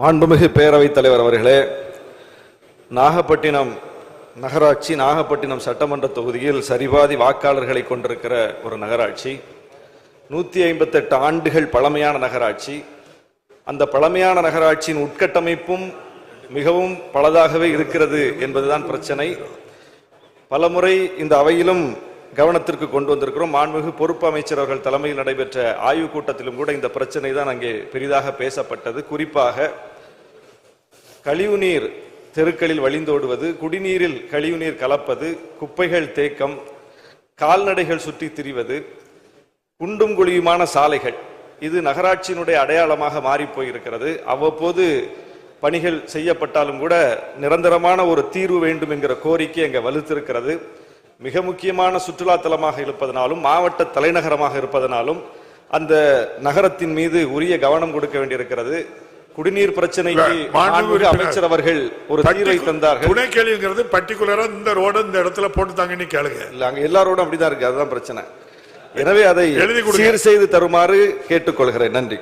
மாண்புமிகு பேரவைத் தலைவர் அவர்களே நாகப்பட்டினம் நகராட்சி நாகப்பட்டினம் சட்டமன்ற தொகுதியில் சரிபாதி வாக்காளர்களை கொண்டிருக்கிற ஒரு நகராட்சி நூற்றி ஐம்பத்தெட்டு ஆண்டுகள் பழமையான நகராட்சி. அந்த பழமையான நகராட்சியின் உட்கட்டமைப்பும் மிகவும் பழதாகவே இருக்கிறது என்பதுதான் பிரச்சனை. பலமுறை இந்த அவையிலும் கவனத்திற்கு கொண்டு வந்திருக்கிறோம். மாண்புமிகு பொறுப்பு அமைச்சர் அவர்கள் தலைமையில் நடைபெற்ற ஆய்வுக் கூட்டத்திலும் கூட இந்த பிரச்சனை தான் அங்கே பெரிதாக பேசப்பட்டது. குறிப்பாக கழிவுநீர் தெருக்களில் வழிந்தோடுவது குடிநீரில் கழிவுநீர் கலப்பது குப்பைகள் தேக்கம் கால்நடைகள் சுற்றி திரிவது குண்டும் குழியுமான சாலைகள். இது நகராட்சியினுடைய அடையாளமாக மாறிப்போயிருக்கிறது அவ்வப்போது பணிகள் செய்யப்பட்டாலும் கூட நிரந்தரமான ஒரு தீர்வு வேண்டும் என்கிற கோரிக்கை அங்கே வலுத்திருக்கிறது. மிக முக்கியமான சுற்றுலா தலமாக இருப்பதனாலும் மாவட்ட தலைநகரமாக இருப்பதனாலும் அந்த நகரத்தின் மீது உரிய கவனம் கொடுக்க வேண்டியிருக்கிறது. குடிநீர் பிரச்சனைக்கு. அமைச்சர் அவர்கள் ஒரு தீர்வை தந்தார்கள். துணை கேள்விங்கிறது பர்டிகுலரா இந்த ரோடு இந்த இடத்துல போட்டு தாங்கன்னு கேளுங்க. இல்ல அங்க எல்லாரோடும் அப்படிதான் இருக்கு. அதுதான் பிரச்சனை. எனவே அதை எழுதி. சீர் செய்து தருமாறு கேட்டுக்கொள்கிறேன். நன்றி.